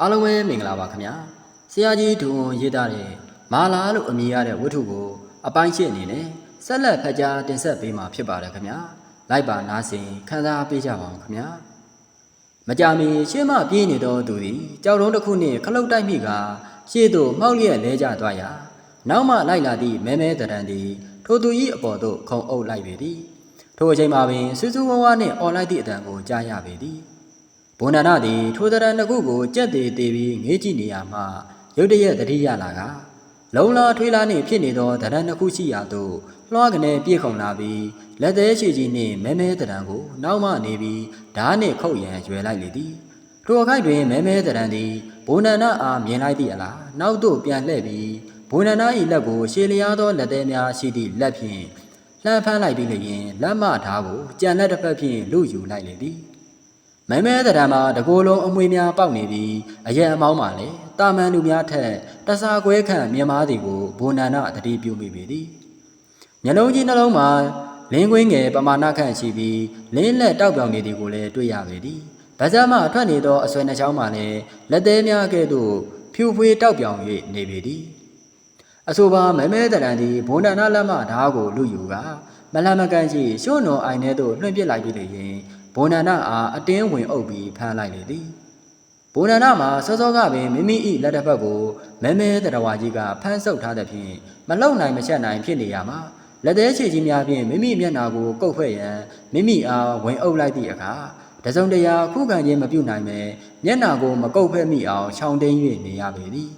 အားလုံးပဲမင်္ဂလာပါခင်ဗျာဆရာကြီးဒုံရေးသားတဲ့မာလာလို့အမည်ရတဲ့ဝတ္ထုကို အပိုင်းရှင်းအနေနဲ့ဆက်လက်ဖတ်ကြားတင်ဆက်ပေးမှာဖြစ်ပါတယ်ခင်ဗျာလိုက်ပါနားဆင်ခံစားပေးကြပါအောင်ခင်ဗျာမကြမီရှင်းမပြေးနေသောသူသည်ကြောက်တုံးတစ်ခုနှင့်ခလုတ်တိုက်မိကရှေ့သို့မှောက်လျက်လဲကျသွားရာနောက်မှလိုက်လာသည့်မဲမဲတရံသည်ထိုသူ၏အပေါ်သို့ခုံအုပ်လိုက်ပေသည်ထိုအချိန်မှာပင်စူးစူးဝါးဝါနှင့်អော်လိုက်သည့်အတန်ကိုကြားရပေသည် ဘုံနာနာသည်ထိုတရံတစ်ခုကိုကြက်သေးသေးပြီးငေးကြည့်နေရမှရုတ်တရက်တတိယလာကလုံလာထွေးလာနှင့်ဖြစ်နေသောတရံတစ်ခုရှိရာသို့လွှားကနေပြေခုံလာပြီးလက်သေးရှိကြီးနှင့်မဲမဲတရံကိုနောက်မှနေပြီးဓားနှင့်ခုတ်ရန်ရွယ်လိုက်လေသည်ထိုအခိုက်တွင်မဲမဲတရံသည်ဘုံနာနာအားမြင်လိုက်သည့်အလားနောက်သို့ပြန်လှည့်ပြီးဘုံနာနာ၏လက်ကိုရှေလျားသောလက်သေးများရှိသည့်လက်ဖြင့်လှမ်းဖမ်းလိုက်ပြီးလျင်လက်မဓားကိုကြံလက်တစ်ဖက်ဖြင့်လူယူလိုက်လေသည် မဲမဲတရံမှာတကိုယ်လုံးအမွေများပေါက်နေပြီးအရက်အမောင်းမှလည်းတာမန်လူများထက်တစားခွဲခန့်မြင်မာသည်ကိုဘုံနန္ဒတတိပြုမိပေသည်မျက်လုံးကြီးနှလုံးမှာလင်းကွင်းငယ်ပမာဏခန့်ရှိပြီးလင်းလက်တောက်ပြောင်နေသည်ကိုလည်းတွေ့ရပေသည်ဗဇက်မှထွက်နေသောအဆွေနှချောင်းမှလည်းလက်သေးများကဲ့သို့ဖြူဖွေးတောက်ပြောင်၍နေပေသည်အဆိုပါမဲမဲတရံသည်ဘုံဒနာလက်မဓားကိုလူယူကမလမကန်ရှိရှုံးတော်အိုင်ထဲသို့လွှင့်ပစ်လိုက်ပြီးလျင် ဘုံဒနာအားအတင်းဝင်အုပ်ပြီးဖမ်းလိုက်လေသည်ဘုံဒနာမှာစောစောကပင်မိမိ၏လက်တစ်ဖက်ကိုမဲမဲတရဝါကြီးကဖမ်းဆုပ်ထားသဖြင့်မလုံနိုင်မချက်နိုင်ဖြစ်နေရမှာလက်သေးချေကြီးများဖြင့်မိမိမျက်နာကိုကုတ်ဖွဲ့ရန်မိမိအားဝင်အုပ်လိုက်သည့်အခါတစုံတရာခုခံခြင်းမပြုနိုင်ပဲမျက်နာကိုမကုတ်ဖက်မိအောင်ခြောင်တိန်၍နေရပေသည်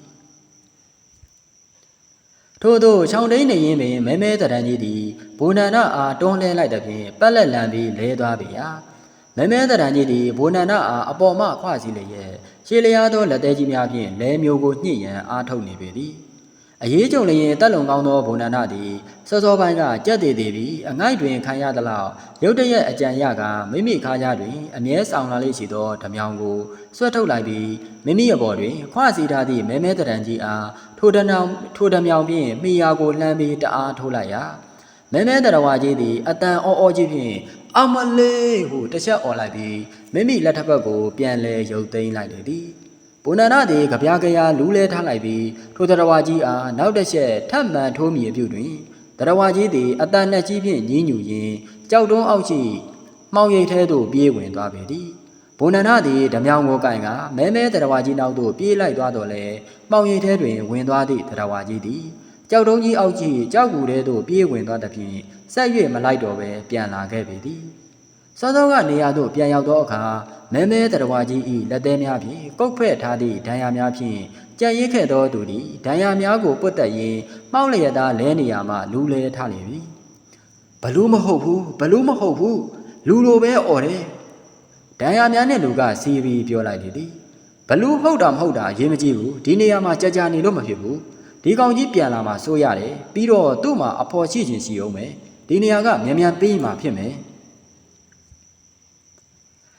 ထို့သောချောင်းတိန်နေရင်ပင်မဲမဲတရန်ကြီးသည်ဘုံနန္ဒအားတွန်းလှဲလိုက်သည်ဖြင့်ပက်လက်လန်ပြီးလဲသွားပေရာ မဲမဲတရန်ကြီးသည်ဘုံနန္ဒအားအပေါ်မှခွာစီလျက်ရှေလျားသောလက်သေးကြီးများဖြင့်လဲမျိုးကိုညှိရန်အားထုတ်နေပေသည်အရေးကြုံလျင်တက်လုံကောင်းသောဘုံနန္ဒသည်စောစောပိုင်းကကြက်သေးသေးပြီးအငိုက်တွင်ခံရသလောက်ရုတ်တရက်အကြံရကမိမိခါးကြားတွင်အမြဲဆောင်လာလေးရှိသောဓမြောင်ကိုဆွဲထုတ်လိုက်ပြီးမိမိအပေါ်တွင်ခွာစီထားသည့်မဲမဲတရန်ကြီးအားထိုတနောင်ထိုတမြောင်ဖြင့်မိယာကိုလှမ်းပြီးတအားထိုးလိုက်ရာမဲမဲတရဝါကြီးသည်အတန်အောအောကြီးဖြင့် အမလေးဟုတစ်ချက်អော်လိုက်ပြီးမိမိလက်ထပ်ဘက်ကိုပြန်လဲရုပ်သိမ်းလိုက်လေသည်ဘုဏ္ဏနာသည်ကြပြားကြရာလူးလဲထားလိုက်ပြီးထိုတရဝါကြီးအားနောက်တစ်ချက်ထပ်မံထိုးမိအပြုတွင်တရဝါကြီးသည်အတန်နဲ့ကြီးဖြင့်ညင်းညူရင်းကြောက်တုံးအောက်ရှိမှောင်ရိပ်ထဲသို့ပြေးဝင်သွားပေသည်ဘုံနန္ဒသည်ဓမြောင်ကိုကင်ကမဲမဲတရဝါကြီးနောက်သို့ပြေးလိုက်သွားတော့လေမှောင်ရိပ်ထဲတွင်ဝင်သွားသည့်တရဝါကြီးသည် ကြောက်တုံးကြီးအောက်ကြီးကြောက်ကူထဲသို့ပြေးဝင်သွားသဖြင့်ဆက်၍မလိုက်တော့ပဲပြန်လာခဲ့ပေသည်စောစောကနေရာသို့ပြန်ရောက်သောအခါမဲမဲတရဝါကြီး၏လက်သေးများဖြင့်ကုတ်ဖက်ထားသည့်ဒဏ်ရာများဖြင့်ကြံ့ရစ်ခဲ့သောသူသည်ဒဏ်ရာများကိုပုတ်တက်ရင်းမှောက်လျက်သားလဲနေရာမှလူလဲထားလေပြီဘလူးမဟုတ်ဘူးဘလူးမဟုတ်ဘူးလူလိုပဲអော်တယ်ဒဏ်ရာများနဲ့လူကစီးပြီးပြောလိုက်လေသည်ဘလူးဟုတ်တာမဟုတ်တာအရေးမကြီးဘူးဒီနေရာမှာကြာကြာနေလို့မဖြစ်ဘူး ဒီကောင်ကြီးပြန်လာမှစိုးရတယ်ပြီးတော့သူ့မှာအဖော်ရှိချင်းရှိအောင်မယ်ဒီနေရာကမြန်မြန်ပေးမှဖြစ်မယ်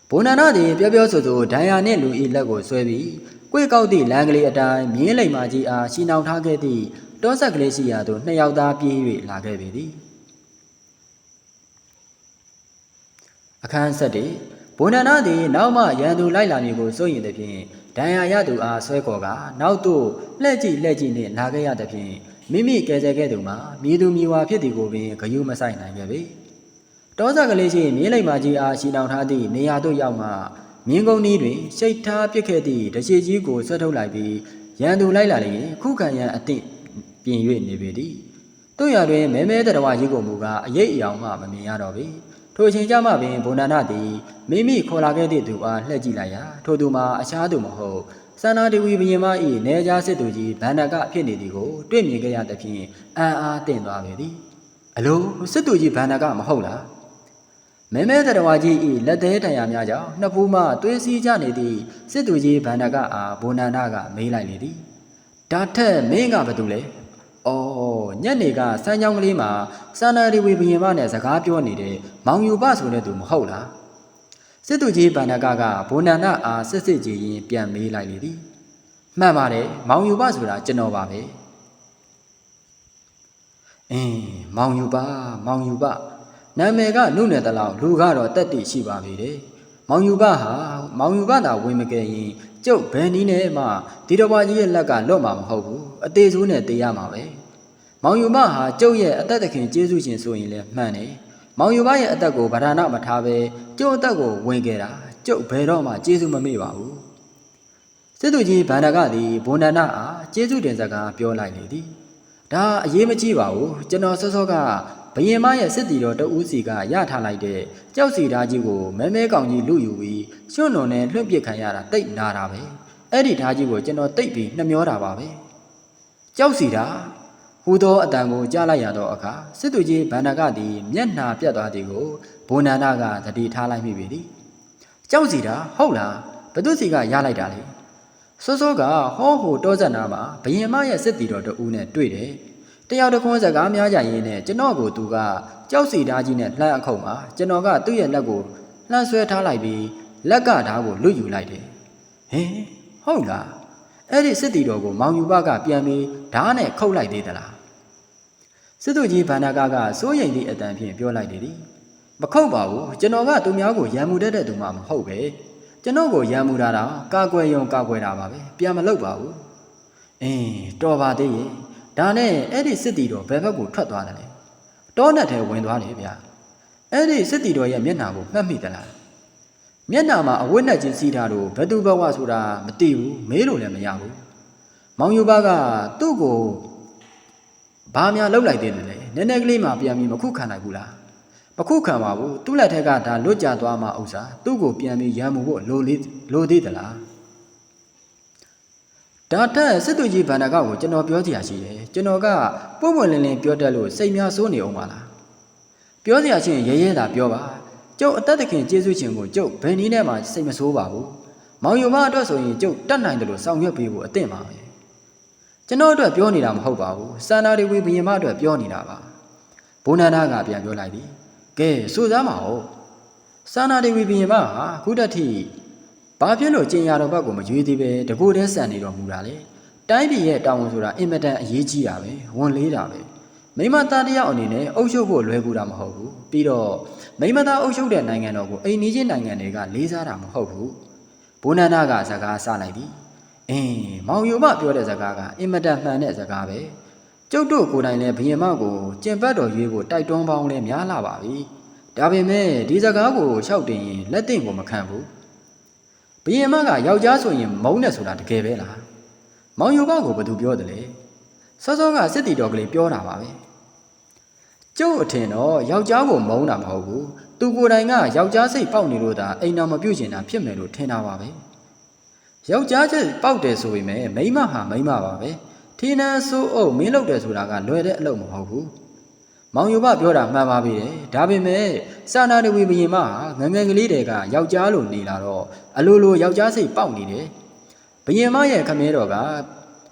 ဘုံနန္ဒသည်ပြောပြောဆိုဆိုဒဏ်ရာနဲ့လူဤလက်ကိုဆွဲပြီးကိုယ်ကောက်သည့်လမ်းကလေးအတိုင်းမြင်းလိမ်မာကြီးအားရှီနှောင်ထားခဲ့သည့်တောဆက်ကလေးရှိရာသို့နှစ်ယောက်သားပြေး၍လာခဲ့ပေသည်အခန်းဆက်တည်းဘုံနန္ဒသည်နောက်မှရန်သူလိုက်လာမည်ကိုစိုးရင်သဖြင့် ဒဏ်ရာရသူအားဆွဲခေါ်ကနောက်သို့လှဲ့ကြည့်လှဲ့ကြည့်နှင့်လာခဲ့ရသဖြင့်မိမိကယ်ဆယ်ခဲ့သူမှာမြည်သူမြည်ဝါဖြစ်သည်ကိုပင်ဂယုမဆိုင်နိုင်ခဲ့ပေတောဆက်ကလေးရှိမြင်းလိမ္မာကြီးအားရှီနောင်ထားသည့်နေရာသို့ရောက်မှမြင်းကုန်းဤတွင်ရှိတ်ထားပစ်ခဲ့သည့်တရှိကြီးကိုဆွဲထုတ်လိုက်ပြီးရန်သူလိုက်လာလျင်ခုခံရန်အသင့်ပြင်၍နေပေသည်တို့ရတွင်မဲမဲတရဝကြီးကိုမူကားအရေးအယောင်မှမမြင်ရတော့ပေ ထိုအချိန်ကြမှပင်ဘုံနာနာသည်မိမိခေါ်လာခဲ့သည့်သူအားလှည့်ကြည့်လိုက်ရာထိုသူမှာအခြားသူမဟုတ်စန္နာဒေဝီဘုရင်မ၏နေကြားစစ်သူကြီးဗန္ဒကဖြစ်နေသည်ကိုတွေ့မြင်ခဲ့ရသဖြင့်အံ့အားသင့်သွားပေသည်အလိုစစ်သူကြီးဗန္ဒကမဟုတ်လားမဲမဲတရဝကြီး၏လက်သေးတံရများကြောင့်နှစ်ဖူးမှသွေးစည်းကြနေသည့်စစ်သူကြီးဗန္ဒကအားဘုံနာနာကမေးလိုက်လေသည်ဒါထက်မင်းကဘာတူလဲ။ အော်ညက်နေကစမ်းချောင်းကလေးမှာစန္ဒရီဝီဘရင်မနဲ့စကားပြောနေတဲ့မောင်ယူပဆိုတဲ့သူမဟုတ်လား။စစ်သူကြီးဗန္ဒကကဘုံနန္ဒအားစစ်စစ်ကြည်ရင်ပြန်မေးလိုက်လေသည်။မှန်ပါတယ်မောင်ယူပဆိုတာကျွန်တော်ပါပဲ။အင်းမောင်ယူပမောင်ယူပနာမည်ကနုနယ်တလောက်လူကတော့တက်တည်ရှိပါပြီတဲ့။မောင်ယူပဟာမောင်ယူပသာဝင်မကယ်ရင် ကျုပ်ဘယ်နည်းနဲ့မှဒီတော်ဘွားကြီးရဲ့လက်ကလွတ်မှာမဟုတ်ဘူးအသေးဆိုးနဲ့တေးရမှာပဲမောင်ယူမဟာကျုပ်ရဲ့အသက်သခင်ကျေးဇူးရှင်ဆိုရင်လည်းမှန်တယ်မောင်ယူမရဲ့အသက်ကိုဗဒါနမထားပဲကျုပ်အသက်ကိုဝင်ခဲ့တာကျုပ်ဘယ်တော့မှကျေးဇူးမမေ့ပါဘူးစစ်သူကြီးဗန္ဒကသည်ဘွန်ဒနာအားကျေးဇူးတင်စကားပြောလိုက်လေသည်ဒါအရေးမကြီးပါဘူးကျွန်တော်စောစောက ဘယင်မရဲ့စစ်တီတော်တဦးစီကရထားလိုက်တဲ့ကြောက်စီဓာကြီးကိုမဲမဲကောင်ကြီးလူယူပြီးရွှွန့်လွန်နဲ့လွှင့်ပစ်ခံရတာတိတ်နာတာပဲအဲ့ဒီဓာကြီးကိုကျွန်တော်တိတ်ပြီးနှမျောတာပါပဲကြောက်စီဓာဟူသောအတန်ကိုကြားလိုက်ရသောအခါစစ်သူကြီးဗန္ဒကသည်မျက်နှာပြတ်သွားသည်ကိုဘုံနန္ဒကသတိထားလိုက်မိပြီသည်ကြောက်စီဓာဟုတ်လားဘသူစီကရလိုက်တာလေစောစောကဟောဟိုတောဆက်နာမှာဘယင်မရဲ့စစ်တီတော်တဦးနဲ့တွေ့တယ် တယောက်တစ်ခွန်းစကားများကြရင်းနဲ့ကျွန်တော်ကိုသူကကြောက်စီဓာကြီးနဲ့လှမ်းအခုံမှာကျွန်တော်ကသူ့ရဲ့လက်ကိုလှမ်းဆွဲထားလိုက်ပြီးလက်ကဓာကိုလွတ်ယူလိုက်တယ်ဟင်ဟုတ်လားအဲ့ဒီစစ်တီတော်ကိုမောင်ယူဘကပြန်ပြီးဓာနဲ့ခုတ်လိုက်သေးသလားစစ်သူကြီးဗန္ဒကာကစိုးရိမ်သည့်အတန်ဖြင့်ပြောလိုက်တယ်မခုတ်ပါဘူးကျွန်တော်ကသူများကိုရံမှုတတ်တဲ့သူမှမဟုတ်ပဲကျွန်တော်ကိုရံမှုတာတော့ကာကွယ်ယုံကာကွယ်တာပါပဲပြန်မလုပ်ပါဘူးအင်းတော်ပါသေးရဲ့ ဒါနဲ့အဲ့ဒီစစ်တီတော်ဘယ်ဘက်ကိုထွက်သွားတယ်လဲတောနဲ့ထဲဝင်သွားတယ်ဗျာအဲ့ဒီစစ်တီတော်ရဲ့မျက်နှာကိုမှတ်မိသလားမျက်နှာမှာအဝတ်နဲ့ချင်းစီးထားလို့ဘယ်သူဘဝဆိုတာမသိဘူးမေးလို့လည်းမရဘူးမောင်ယူဘကသူ့ကိုဘာများလှုပ်လိုက်သေးတယ်လဲနည်းနည်းကလေးမှပြန်ပြီးမခုခံနိုင်ဘူးလားမခုခံပါဘူးသူ့လက်ထက်ကဒါလွတ်ကြသွားမှဥစ္စာသူ့ကိုပြန်ပြီးရံမှုဖို့လိုလေးလိုသေးသလား ဒါတက်စစ်သူကြီးဗန္ဒာကကိုကျွန်တော်ပြောစရာရှိတယ်ကျွန်တော်ကပုံပွင့်လင်းလင်းပြောတတ်လို့စိတ်များစိုးနေအောင်ပါလားပြောစရာရှိရင်ရဲရဲသာပြောပါကျုပ်အသက်သခင်ကျေးဇူးရှင်ကိုကျုပ်ဘယ်နည်းနဲ့မှစိတ်မဆိုးပါဘူးမောင်ယုံမအတွက်ဆိုရင်ကျုပ်တတ်နိုင်တယ်လို့ဆောင်ရွက်ပေးဖို့အသင့်ပါပဲကျွန်တော်အတွက်ပြောနေတာမဟုတ်ပါဘူးစန္ဒာတွေဝေဘရင်မအတွက်ပြောနေတာပါဘုန်းနန္ဒကပြန်ပြောလိုက်ပြီကဲစိုးစားမအောင်စန္ဒာတွေဝေဘရင်မဟာခုတည်းထိ ဘာဖြစ်လို့ကျင်ရတော်ဘက်ကိုမရွေးသေးပဲတကူတည်းဆန်နေတော်မူတာလေတိုင်းပြည်ရဲ့တာဝန်ဆိုတာအင်မတန်အရေးကြီးတာပဲဝန်လေးတာပဲမိမသားတယောက်အနေနဲ့အုပ်ချုပ်ဖို့လွယ်ကူတာမဟုတ်ဘူးပြီးတော့မိမသားအုပ်ချုပ်တဲ့နိုင်ငံတော်ကိုအိမ်နီးချင်းနိုင်ငံတွေကလေးစားတာမဟုတ်ဘူးဘုန်းနန္ဒကစကားဆလိုက်ပြီအင်းမောင်ယုံမပြောတဲ့စကားကအင်မတန်မှန်တဲ့စကားပဲကျုပ်တို့ကိုယ်တိုင်လည်းဘယင်မကိုကျင်ပတ်တော်ရွေးဖို့တိုက်တွန်းပေါင်းလဲများလာပါပြီဒါပေမဲ့ဒီစကားကိုလျှောက်တင်ရင်လက်တင်ကိုမခံဘူး ဘယင်မကယောက်ျားဆိုရင်မုန်းတယ်ဆိုတာတကယ်ပဲလားမောင်ယုံမကိုဘယ်သူပြောတယ်လဲစောစောကစစ်တီတော်ကလေးပြောတာပါပဲကျုပ်အထင်တော့ယောက်ျားကိုမုန်းတာမဟုတ်ဘူးသူကိုယ်တိုင်ကယောက်ျားစိတ်ပေါက်နေလို့သာအိမ်တော်မပြုတ်ချင်တာဖြစ်မယ်လို့ထင်တာပါပဲယောက်ျားချက်ပေါက်တယ်ဆိုပေမဲ့မိန်းမဟာမိန်းမပါပဲထင်းနှန်းဆိုးအုပ်မင်းလုပ်တယ်ဆိုတာကလွယ်တဲ့အလုပ်မဟုတ်ဘူး မောင်ယူဘပြောတာမှန်ပါပြီတယ်ဒါပေမဲ့စာနာတဝီဘရင်မဟာငငယ်ကလေးတွေကယောက်ျားလိုနေလာတော့အလိုလိုယောက်ျားစိတ်ပေါက်နေတယ်ဘရင်မရဲ့ခမဲတော်က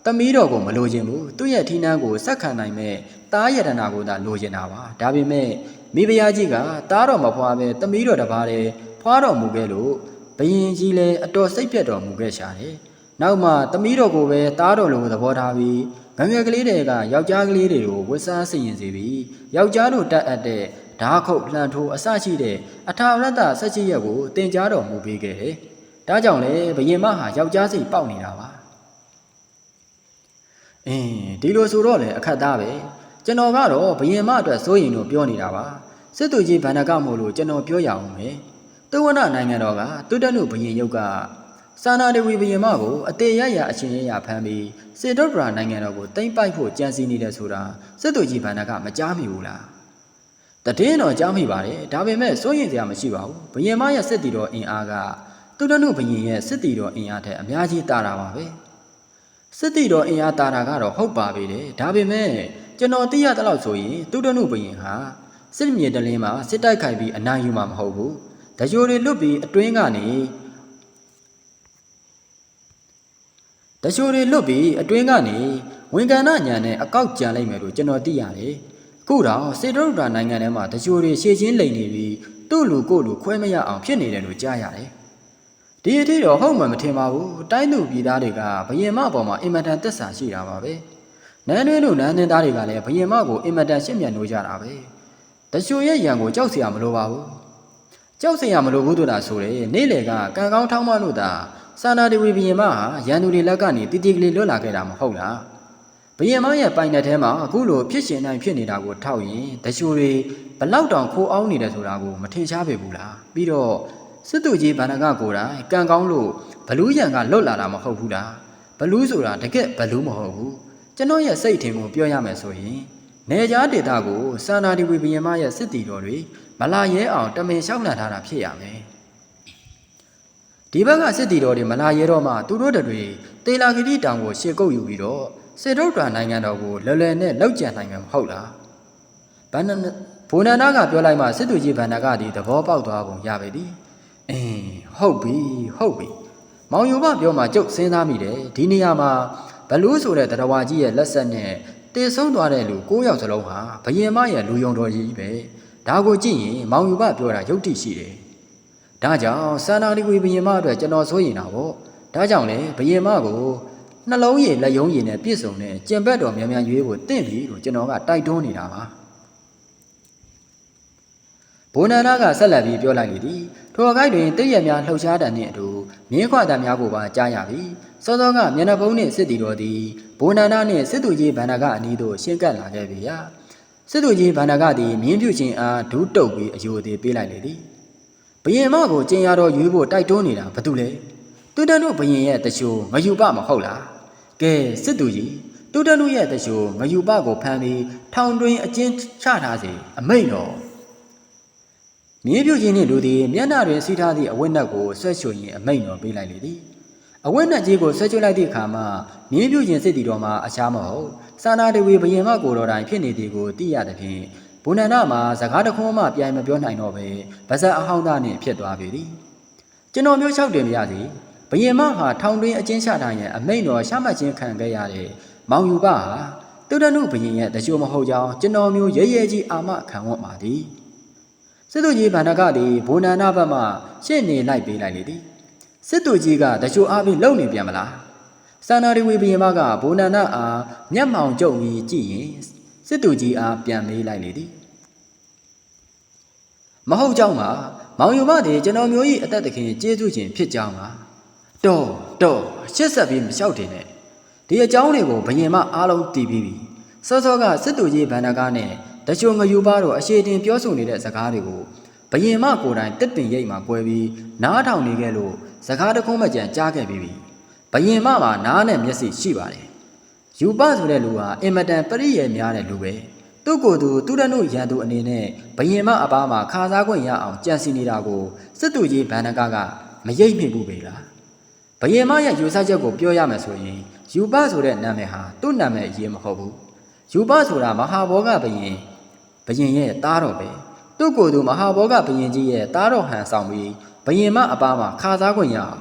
သမီးတော်ကိုမလိုချင်ဘူးသူ့ရဲ့ထီးနှန်းကိုစက်ခံနိုင်မဲ့တားရတနာကိုသာလိုချင်တာပါဒါပေမဲ့မိဖုရားကြီးကတားတော်မဖွာပဲသမီးတော်တစ်ပါးတည်းဖွာတော်မူခဲ့လို့ဘရင်ကြီးလည်းအတော်စိတ်ပြတ်တော်မူခဲ့ရှာတယ်နောက်မှသမီးတော်ကိုပဲတားတော်လိုသဘောထားပြီး ငငယ်ကလေးတွေကယောက်ျားကလေးတွေကိုဝတ်စားဆင်ရင်စီပြီးယောက်ျားတို့တတ်အပ်တဲ့ဓာခုတ်လှန်ထိုးအစရှိတဲ့အထာရတ္တဆက်ချစ်ရက်ကိုတင် जा တော်မူပေးခဲ့တယ်ဒါကြောင့်လေဘယင်မဟာယောက်ျားစိတ်ပေါက်နေတာပါအင်းဒီလိုဆိုတော့လေအခက်သားပဲကျွန်တော်ကတော့ဘယင်မအတွက်စိုးရင်လို့ပြောနေတာပါစစ်သူကြီးဗန္ဒကမို့လို့ကျွန်တော်ပြောရအောင်မယ်တဝနနိုင်ငံတော်ကတုတ္တနုဘယင်ယုတ်က စာနာတဝီဘယင်မကိုအသေးရရအချင်းရရဖမ်းပြီးစေတုဒ္ဒရာနိုင်ငံတော်ကိုတိမ့်ပိုက်ဖို့ကြံစည်နေတယ်ဆိုတာစစ်သူကြီးဗန္ဒကမကြားမိဘူးလားတည်င်းတော်ကြားမိပါတယ်ဒါပေမဲ့စိုးရင်စရာမရှိပါဘူးဘယင်မရဲ့စစ်တီတော်အင်အားကတုတ္တနုဘယင်ရဲ့စစ်တီတော်အင်အားထက်အများကြီးတာတာပါပဲစစ်တီတော်အင်အားတာတာကတော့ဟုတ်ပါပြီလေဒါပေမဲ့ကျွန်တော်သိရတဲ့လောက်ဆိုရင်တုတ္တနုဘယင်ဟာစစ်မြေတလင်းမှာစစ်တိုက်ခိုက်ပြီးအနိုင်ယူမှာမဟုတ်ဘူးတကြိုတွေလွတ်ပြီးအတွင်းကနေ တချို့တွေလွတ်ပြီးအတွင်းကနေဝင်ကဏ္ဍညာနဲ့အကောက်ကြံလိုက်မယ်လို့ကျွန်တော်သိရတယ်ခုတော့စေတရုဒ္ဒရာနိုင်ငံထဲမှာတချို့တွေရှေ့ချင်းလိမ်နေပြီးသူ့လူကိုလူခွဲမရအောင်ဖြစ်နေတယ်လို့ကြားရတယ်ဒီအထိတော့ဟုတ်မှမထင်ပါဘူးတိုင်းသူပြည်သားတွေကဘယင်မအပေါ်မှာအင်မတန်တစ္ဆာရှိတာပါပဲနန်းတွင်းလူနန်းသင်းသားတွေကလည်းဘယင်မကိုအင်မတန်ရှင်းမြန်လို့ကြတာပဲတချို့ရဲ့ရံကိုကြောက်စရာမလိုပါဘူးကြောက်စရာမလိုဘူးတို့သာဆိုရဲနေ့လေကကံကောင်းထောင်းမလို့သာ စာနာတဝီဘုရင်မဟာရန်သူတွေလက်ကနေတီတီကလေးလွတ်လာခဲ့တာမဟုတ်လားဘုရင်မရဲ့ပိုင်တဲ့ထဲမှာအခုလိုဖြစ်ရှင်နိုင်ဖြစ်နေတာကိုထောက်ရင်တချို့တွေဘလောက်တောင်ခိုးအောင်နေတယ်ဆိုတာကိုမထင်ရှားပေဘူးလားပြီးတော့စစ်သူကြီးဗန္ဒကကိုယ်တိုင်ကံကောင်းလို့ဘလူးရန်ကလွတ်လာတာမဟုတ်ဘူးလားဘလူးဆိုတာတကက်ဘလူးမဟုတ်ဘူးကျွန်တော်ရဲ့စိတ်ထင်ကိုပြောရမယ်ဆိုရင်နေကြားဒေတာကိုစာနာတဝီဘုရင်မရဲ့စစ်တီတော်တွေမလာရဲအောင်တမင်လျှောက်နှံထားတာဖြစ်ရမယ် ဒီဘက်ကစစ်တီတော်တွေမလာရဲတော့မှသူတို့တွေတေလာဂတိတောင်ကိုရှေကုတ်ယူပြီးတော့စေတုတ်တာနိုင်ငံတော်ကိုလွယ်လွယ်နဲ့လောက်ကျန်နိုင်မှာမဟုတ်လားဘန္နဘုံနန္ဒကပြောလိုက်မှစစ်သူကြီးဘန္နကဒီသဘောပေါက်သွားကုန်ရပဲဒီအင်းဟုတ်ပြီဟုတ်ပြီမောင်ယူမပြောမှကြုတ်စဉ်းစားမိတယ်ဒီနေရာမှာဘလူးဆိုတဲ့တရားဝါကြီးရဲ့လက်ဆက်နဲ့တေဆုံးသွားတဲ့လူ၉ယောက်စလုံးဟာဘယင်မရဲ့လူယုံတော်ကြီးပဲဒါကိုကြည့်ရင်မောင်ယူမပြောတာယုတ်တိရှိတယ် ဒါကြောင့်စာနာဒီကွေဘယင်မအတွက်ကျွန်တော်ဆိုရင်တာပေါ့ဒါကြောင့်လေဘယင်မကိုနှလုံးရည်လက်ယုံရည်နဲ့ပြည့်စုံတဲ့ကြံပက်တော်များများရွေးဖို့တင့်ပြီလို့ကျွန်တော်ကတိုက်တွန်းနေတာပါဘုံနန္ဒကဆက်လက်ပြီးပြောလိုက်လေသည်ထိုအခိုက်တွင်တည့်ရများလှုပ်ရှားတံနှင့်အတူမြင်းခွာတံများကိုပါကြားရပြီစောစောကမျက်နှာဖုံးနှင့်စစ်တီတော်သည်ဘုံနန္ဒနှင့်စစ်သူကြီးဗန္ဒကအနီးသို့ရှင်းကပ်လာခဲ့ပြီရာစစ်သူကြီးဗန္ဒကသည်မြင်းပြုတ်ခြင်းအားဒူးတုပ်ပြီးအယိုသေးပေးလိုက်လေသည် ဘယင်မကိုကျင်ရတော့ရွေးဖို့တိုက်တွန်းနေတာဘာတူလဲတူတန်တို့ဘယင်ရဲ့တချို့မယူပမဟုတ်လားကဲစစ်သူကြီးတူတန်တို့ရဲ့တချို့မယူပကိုဖမ်းပြီးထောင်တွင်အကျဉ်းချထားစေအမိန်တော်မြင်းပြုတ်ချင်းနှင့်လူသည်မျက်နှာတွင်စီးထားသည့်အဝတ်နက်ကိုဆွဲချွင်ရင်အမိန်တော်ပေးလိုက်လေသည်အဝတ်နက်ကြီးကိုဆွဲချွတ်လိုက်သည့်အခါမှာမြင်းပြုတ်ချင်းစစ်တီတော်မှာအရှားမဟုတ်စာနာတဝေဘယင်မကိုတော်တိုင်ဖြစ်နေသည်ကိုသိရသဖြင့် ဘုဏ္ဏနာမှာစကားတခွန်းမှပြိုင်မပြောနိုင်တော့ပဲဗဇက်အဟောင်းသားနှင့်ဖြစ်သွားပြီသည်ကျွန်တော်မျိုးလျှောက်တင်ပြရစီဘယင်မဟာထောင်တွင်အကျဉ်းချထားရန်အမိန်တော်ရှာမှတ်ခြင်းခံခဲ့ရတဲ့မောင်ယူပဟာတုဒ္ဒနုဘယင်ရဲ့တချို့မဟုတ်ကြောင်းကျွန်တော်မျိုးရဲရဲကြီးအာမခံဝတ်ပါသည်စစ်သူကြီးဗန္ဒကသည်ဘုဏ္ဏနာဘက်မှရှင့်နေလိုက်ပေးလိုက်လေသည်စစ်သူကြီးကတချို့အားဖြင့်လုံနေပြန်မလားစန္ဒရီဝေဘယင်မကဘုဏ္ဏနာအားမျက်မှောင်ကျုံပြီးကြည့်ရင် စစ်သူကြီးအားပြန်မေးလိုက်လေသည်မဟုတ်ကြောင်းပါမောင်ယူမသည်ကျွန်တော်မျိုး၏အသက်တခင်ကျေးဇူးရှင်ဖြစ်ကြောင်းပါတော်တော်ရှစ်ဆက်ပြီးမလျှောက်တင်နဲ့ဒီအကြောင်းတွေကိုဘယင်မအားလုံးတည်ပြီးပြီစောစောကစစ်သူကြီးဗန္ဒကားနဲ့တချို့ငယူပါတော့အရှိတင်ပြောဆိုနေတဲ့စကားတွေကိုဘယင်မကိုယ်တိုင်တစ်ပင်ရိပ်မှာကွဲပြီးနားထောင်နေခဲ့လို့စကားတခုမှကြံကြားခဲ့ပြီးပြီဘယင်မမှာနားနဲ့မျက်စိရှိပါတယ် ယူပဆိုတဲ့လူဟာအင်မတန်ပရိယေများတဲ့လူပဲသူ့ကိုယ်သူသူရနုရန်သူအနေနဲ့ဘယင်မအပားမှာခါစားခွင့်ရအောင်ကြံစီနေတာကိုစစ်သူကြီးဗန္ဒကကမရိပ်မိဘူးပဲလားဘယင်မရဲ့ယူဆချက်ကိုပြောရမယ်ဆိုရင်ယူပဆိုတဲ့နာမည်ဟာသူ့နာမည်အရေးမဟုတ်ဘူးယူပဆိုတာမဟာဘောဂဘယင်ဘယင်ရဲ့သားတော်ပဲသူ့ကိုယ်သူမဟာဘောဂဘယင်ကြီးရဲ့သားတော်ဟန်ဆောင်ပြီးဘယင်မအပားမှာခါစားခွင့်ရအောင်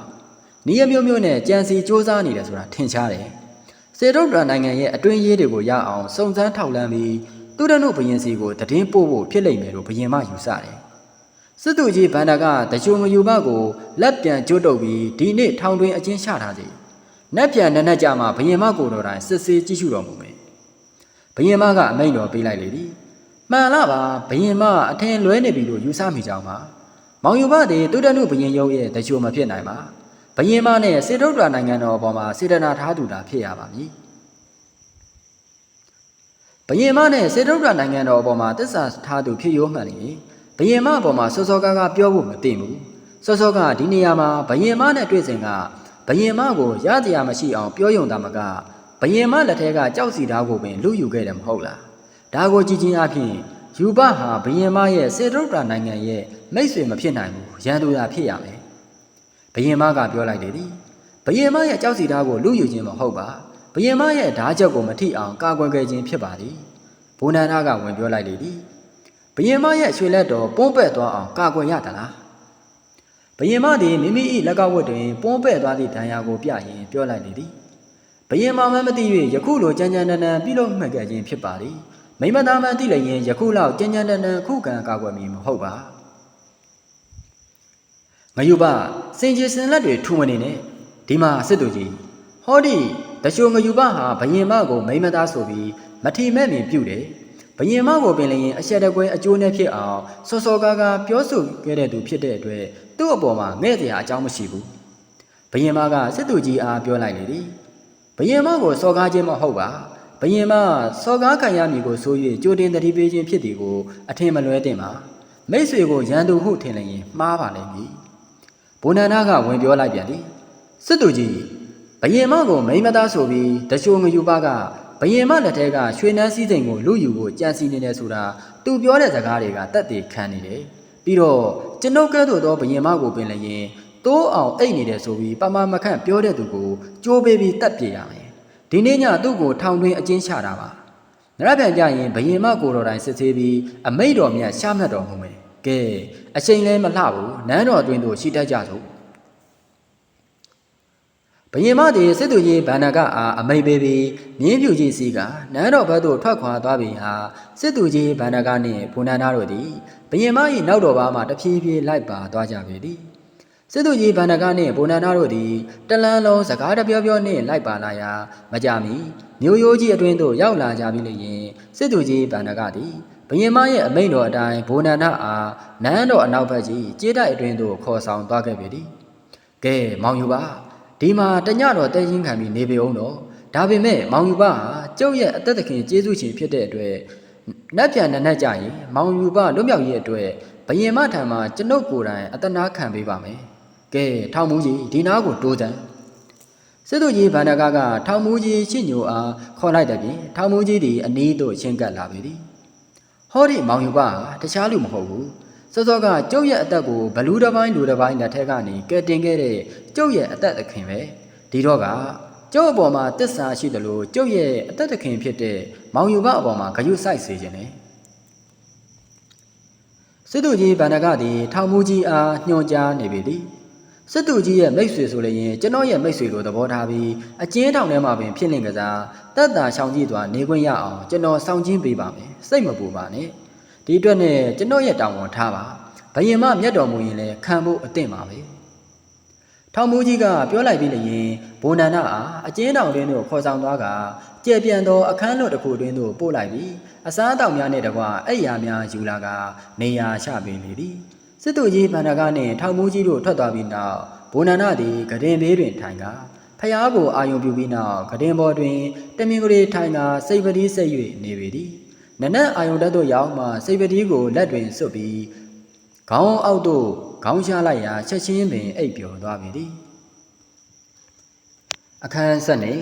နီးရမျိုးမျိုးနဲ့ကြံစီစ조사နေတယ်ဆိုတာထင်ရှားတယ် စေတုဒ္ဒရာနိုင်ငံရဲ့အတွင်းရေးတွေကိုရအောင်စုံစမ်းထောက်လှမ်းပြီးသူရနုဘယင်စီကိုတည်င်းပို့ဖို့ဖြစ်လိမ့်မယ်လို့ဘယင်မယူဆတယ်။စစ်သူကြီးဗန္ဒကတချို့ငယူဘကိုလက်ပြန်ကျိုးတုပ်ပြီးဒီနေ့ထောင်တွင်အကျဉ်းချထားစေ။နက်ပြန်နက်နက်ကြမှာဘယင်မကိုတော်တိုင်စစ်ဆေးကြည့်ရှုတော်မူမယ်။ဘယင်မကအမိန့်တော်ပေးလိုက်လေသည်။မှန်လားပါဘယင်မအထင်လွဲနေပြီလို့ယူဆမိကြောင်းပါ။မောင်ယူဘသည်သူရနုဘယင်ရုံးရဲ့တချို့မဖြစ်နိုင်ပါ။ ဘယင်မနဲ့စေတုဒ္ဒရာနိုင်ငံတော်အပေါ်မှာစေတနာထားသူတာဖြစ်ရပါမည်။ဘယင်မနဲ့စေတုဒ္ဒရာနိုင်ငံတော်အပေါ်မှာတစ္ဆာထားသူဖြစ်ရိုးမှန်လေဘယင်မအပေါ်မှာစောစောကားကားပြောဖို့မသိဘူး။စောစောကဒီနေရာမှာဘယင်မနဲ့တွေ့စဉ်ကဘယင်မကိုရတရားမရှိအောင်ပြောယုံတာမကဘယင်မလက်ထဲကကြောက်စီသားကိုပင်လူယူခဲ့တယ်မဟုတ်လား။ဒါကိုကြည့်ချင်းအဖြစ်ယူဘဟာဘယင်မရဲ့စေတုဒ္ဒရာနိုင်ငံရဲ့မိတ်ဆွေမဖြစ်နိုင်ဘူး။ရန်သူသာဖြစ်ရမယ်။ ဘယင်မကပြောလိုက်လေသည်ဘယင်မရဲ့ကြောက်စီသားကိုလူယူခြင်းမဟုတ်ပါဘယင်မရဲ့ဓာချက်ကိုမထိအောင်ကာကွယ်ခဲ့ခြင်းဖြစ်ပါသည်ဘုံနန္ဒကဝင်ပြောလိုက်လေသည်ဘယင်မရဲ့ရွှေလက်တော်ပုံးပဲ့သွားအောင်ကာကွယ်ရသလားဘယင်မသည်မိမိ၏လက်ကဝတ်တွင်ပုံးပဲ့သွားသည့်ဒဏ်ရာကိုပြရင်ပြောလိုက်လေသည်ဘယင်မမမသိ၍ယခုလိုကြမ်းကြမ်းတမ်းတမ်းပြုလုပ်မှတ်ခဲ့ခြင်းဖြစ်ပါသည်မိမသားမသိလည်းရင်ယခုလောက်ကြမ်းကြမ်းတမ်းတမ်းခုခံကာကွယ်မည်မဟုတ်ပါ ငယူပစင်ကြီးစင်လက်တွေထူမနေနဲ့ဒီမှာစစ်သူကြီးဟောဒီတချိုငယူပဟာဘယင်မကိုမိမသားဆိုပြီးမထီမဲ့မြင်ပြုတ်တယ်ဘယင်မကိုပင်လည်းအရှက်တကွဲအကျိုးနဲ့ဖြစ်အောင်စောစောကားကားပြောဆိုခဲ့တဲ့သူဖြစ်တဲ့အတွက်သူ့အပေါ်မှာငဲ့စရာအကြောင်းမရှိဘူးဘယင်မကစစ်သူကြီးအားပြောလိုက်လေသည်ဘယင်မကိုစော်ကားခြင်းမဟုတ်ပါဘယင်မစော်ကားခံရမည်ကိုဆို၍ကြိုတင်တတိပေးခြင်းဖြစ်သည်ကိုအထင်မလွဲသင့်ပါမိတ်ဆွေကိုရန်သူဟုထင်လျင်မှားပါလိမ့်မည် ဘုံနန္ဒကဝင်ပြောလိုက်ပြန်သည်စစ်သူကြီးဘယင်မကိုမိမ့်မသားဆိုပြီးတချိုငယူပါကဘယင်မလက်ထက်ကရွှေနှန်းစည်းစိမ်ကိုလူယူဖို့ကြံစီနေတယ်ဆိုတာသူပြောတဲ့စကားတွေကတက်တည်ခံနေတယ်ပြီးတော့ကျွန်ုပ်ကဲ့သို့သောဘယင်မကိုပင်လည်းရင်တိုးအောင်အိတ်နေတယ်ဆိုပြီးပမာမခန့်ပြောတဲ့သူကိုကြိုးပေးပြီးတတ်ပြရမယ်ဒီနေ့ညသူ့ကိုထောင်တွင်အကျဉ်းချတာပါနရပြန်ကြရင်ဘယင်မကိုတော်တိုင်စစ်သေးပြီးအမိတ်တော်မြတ်ရှာမှတ်တော်မူမယ် ကဲအချိန်လဲမလှဘူးနန်းတော်အတွင်းသို့ရှိတတ်ကြစို့ဘယင်မသည်စစ်သူကြီးဗန္ဒကအားအမိတ်ပေးပြီးမြင်းပြူကြီးစီကနန်းတော်ဘက်သို့ထွက်ခွာသွားပြီးဟာစစ်သူကြီးဗန္ဒကနှင့်ဘုန်းနန္ဒတို့သည်ဘယင်မ၏နောက်တော်ဘာမှတဖြည်းဖြည်းလိုက်ပါသွားကြပေသည်စစ်သူကြီးဗန္ဒကနှင့်ဘုံနန္ဒတို့သည်တလန်းလုံးစကားတပြောပြောနှင့်လိုက်ပါလာရာမကြမီမျိုးရိုးကြီးအတွင်းသို့ရောက်လာကြပြီလျင်စစ်သူကြီးဗန္ဒကသည် ဘယင်မရဲ့အမိန့်တော်အတိုင်းဘုံနန္ဒအားနန်းတော်အနောက်ဘက်ကြီးကျေးတိုက်အတွင်းသို့ခေါ်ဆောင်သွားခဲ့ပြီသည်ကဲမောင်ယူပါဒီမှာတညတော်တဲရင်ခံပြီးနေပေအောင်တော့ဒါပေမဲ့မောင်ယူပါဟာကျုပ်ရဲ့အသက်သခင်ကျေးဇူးရှင်ဖြစ်တဲ့အတွက်နတ်ပြန်နတ်နတ်ကြရင်မောင်ယူပါလွတ်မြောက်ရေးအတွက်ဘယင်မထံမှာကျွန်ုပ်ကိုယ်တိုင်အတနာခံပေးပါမယ်ကဲထောင်မူကြီးဒီနားကိုတိုးတန်စစ်သူကြီးဗန္ဒကကထောင်မူကြီးရှင့်ညိုအားခေါ်လိုက်တဲ့ပြင်ထောင်မူကြီးသည်အနီးသို့ချင်းကပ်လာပေသည် ဟောဒီမောင်ယူပါတခြားလူမဟုတ်ဘူးစောစောကကျုပ်ရဲ့အသက်ကိုဘလူးတစ်ပိုင်းလူတစ်ပိုင်းလက်ထက်ကနေကဲတင်ခဲ့တဲ့ကျုပ်ရဲ့အသက်သခင်ပဲဒီတော့ကကျုပ်အပေါ်မှာတစ္ဆာရှိတယ်လို့ကျုပ်ရဲ့အသက်သခင်ဖြစ်တဲ့မောင်ယူပါအပေါ်မှာဂယုစိုက်စေခြင်း ਨੇ စစ်သူကြီးဗန္ဒကသည်ထောင်မူကြီးအားညွှန်ကြားနေပေသည်စစ်သူကြီးရဲ့မိတ်ဆွေဆိုလည်းရင်ကျွန်တော်ရဲ့မိတ်ဆွေကိုသဘောထားပြီးအကျဉ်းထောင်ထဲမှာပင်ဖြစ်နေကြစား တက်တာရှောင်ကြည့်သွားနေခွင့်ရအောင်ကျွန်တော်စောင့်ချင်းပေးပါမယ်စိတ်မပူပါနဲ့ဒီအတွက်နဲ့ကျွန်တော်ရဲ့တောင်းဝန်ထားပါဘယင်မမျက်တော်မူရင်လည်းခံဖို့အသင့်ပါပဲထောင်မူကြီးကပြောလိုက်ပြီးလျင်ဘုံနန္ဒအားအကျဉ်းထောင်တွင်သို့ခေါ်ဆောင်သွားကကြဲပြန်သောအခန်းလွတ်တစ်ခုတွင်သို့ပို့လိုက်ပြီးအစားအသောက်များနှင့်တကွအိပ်ယာများယူလာကနေရာချပေးလေသည်စစ်သူကြီးဗန္ဒကနှင့်ထောင်မူကြီးတို့ထွက်သွားပြီးနောက်ဘုံနန္ဒသည်ဂဒင်ဘေးတွင်ထိုင်က ဖျားကိုအာယုံပြုပြီးနောက်ဂဒင်ပေါ်တွင်တမင်ကလေးထိုင်ကစိတ်ပတိစိတ်၍နေပေသည်နနက်အာယုံတက်သို့ရောက်မှစိတ်ပတိကိုလက်တွင်ဆွတ်ပြီးခေါင်းအောက်သို့ခေါင်းချလိုက်ရာချက်ချင်းပင်အိပ်ပျော်သွားပေသည်အခန်းဆက်နေ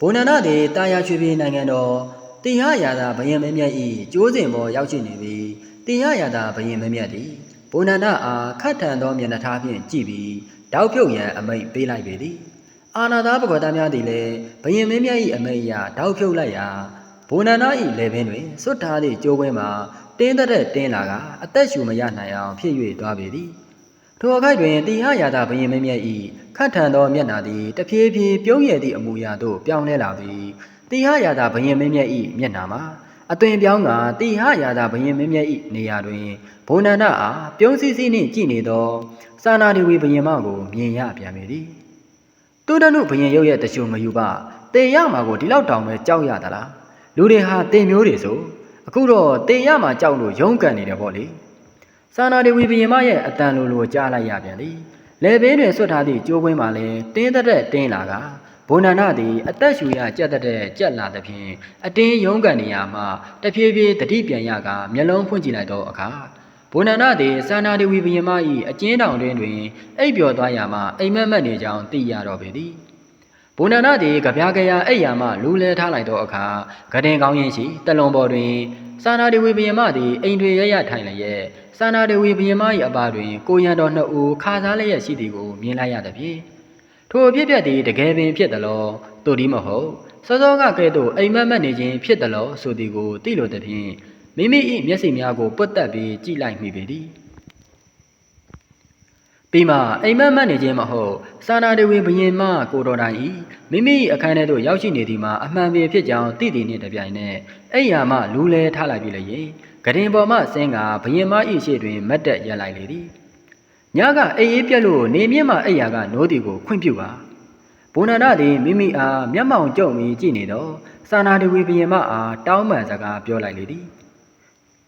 ဘုံနန္ဒသည်တာယာရွှေပြည်နိုင်ငံတော်တင်ရရာသာဘယင်မင်းမြတ်ဤကျိုးစဉ်ပေါ်ရောက်ရှိနေပြီးတင်ရရာသာဘယင်မင်းမြတ်သည်ဘုံနန္ဒအားခတ်ထန်သောမျက်နှာထားဖြင့်ကြည့်ပြီးတောက်ဖြုတ်ရန်အမိန့်ပေးလိုက်ပေသည် အာနာသာပကောသားများသည်လည်းဘယင်မင်းမြတ်၏အမိန့်အရတောက်ဖြုတ်လိုက်ရာဘုံနန္ဒ၏လေပင်တွင်စွတ်ထားသည့်ကျိုးဝင်းမှာတင်းတဲ့တင်းလာကအသက်ရှူမရနိုင်အောင်ဖြစ်၍သွားပေသည်ထိုအခိုက်တွင်တိဟရာသာဘယင်မင်းမြတ်၏ခတ်ထန်သောမျက်နှာသည်တဖြည်းဖြည်းပြုံးရည်သည့်အမူအရာသို့ပြောင်းလဲလာပြီးတိဟရာသာဘယင်မင်းမြတ်၏မျက်နှာမှာအသွင်ပြောင်းကတိဟရာသာဘယင်မင်းမြတ်၏နေရာတွင်ဘုံနန္ဒအားပြုံးစည်းစည်းနှင့်ကြည်နေသောစာနာဒေဝီဘယင်မကိုမြင်ရပြန်ပေသည် တုဒ္ဒနုဘယင်ရုပ်ရဲ့တချို့ငယူပတေရမှာကိုဒီလောက်တောင်ပဲကြောက်ရသလားလူတွေဟာတင်မျိုးတွေဆိုအခုတော့တေရမှာကြောက်လို့ရုန်းကန်နေတယ်ပေါ့လေစာနာဒေဝီဘယင်မရဲ့အတန်လိုလိုကြားလိုက်ရပြန်သည်လေပင်းတွင်ဆွတ်ထားသည့်ကြိုးကွင်းမှာလည်းတင်းသက်တဲ့တင်းလာကဘုံနန္ဒသည် အသက်ရှူရကြက်တဲ့ကြက်လာသဖြင့်အတင်းရုံးကန်နေရမှတဖြည်းဖြည်းတတိပြန်ရကမျက်လုံးဖွင့်ကြည့်လိုက်သောအခါ ဘုံနန္ဒသည်စာနာဒေဝီဘယင်မ၏အကျဉ်းတောင်တွင်တွင်အိပ်ပျော်သွားရမှအိမ်မက်မက်နေကြောင်းသိရတော့ပေသည်ဘုံနန္ဒသည်ကြပြားကြရာအိပ်ယာမှလူလဲထားလိုက်သောအခါဂဒင်ကောင်းရင်ရှိတလွန်ပေါ်တွင်စာနာဒေဝီဘယင်မသည်အိမ်ထွေရရထိုင်လျက်စာနာဒေဝီဘယင်မ၏အပါတွင်ကိုရန်တော်နှစ်ဦးခါစားလျက်ရှိသည်ကိုမြင်လိုက်ရသည်ဖြင့်ထိုအဖြစ်ပြက်သည်တကယ်ပင်ဖြစ်သလောတို့ဒီမဟုတ်စောစောကကဲ့သို့အိမ်မက်မက်နေခြင်းဖြစ်သလောဆိုသည်ကိုသိလိုသည်ဖြင့် မိမိ၏မျက်စိများကိုပွတ်တက်ပြီးကြည့်လိုက်မိပေသည်ပြီးမှအိမ်မက်မက်နေခြင်းမဟုတ်စာနာဒေဝီဘယင်မကိုတော်တိုင်ဤမိမိအခန်းထဲသို့ရောက်ရှိနေသည်မှာအမှန်ပင်ဖြစ်ကြောင်းသိသည်နှင့်တပြိုင်နက်အိယာမှလူလဲထားလိုက်ပြီလေရင်ဂရင်ပေါ်မှဆင်းကဘယင်မဤရှိတွင်မတ်တက်ရလိုက်လေသည်ညကအိပ်အေးပြက်လို့နေမြင့်မှအိယာကနိုးသည်ကိုခွင့်ပြုပါဘုံနန္ဒသည်မိမိအားမျက်မှောင်ကျုံပြီးကြည့်နေတော့စာနာဒေဝီဘယင်မအားတောင်းပန်စကားပြောလိုက်လေသည်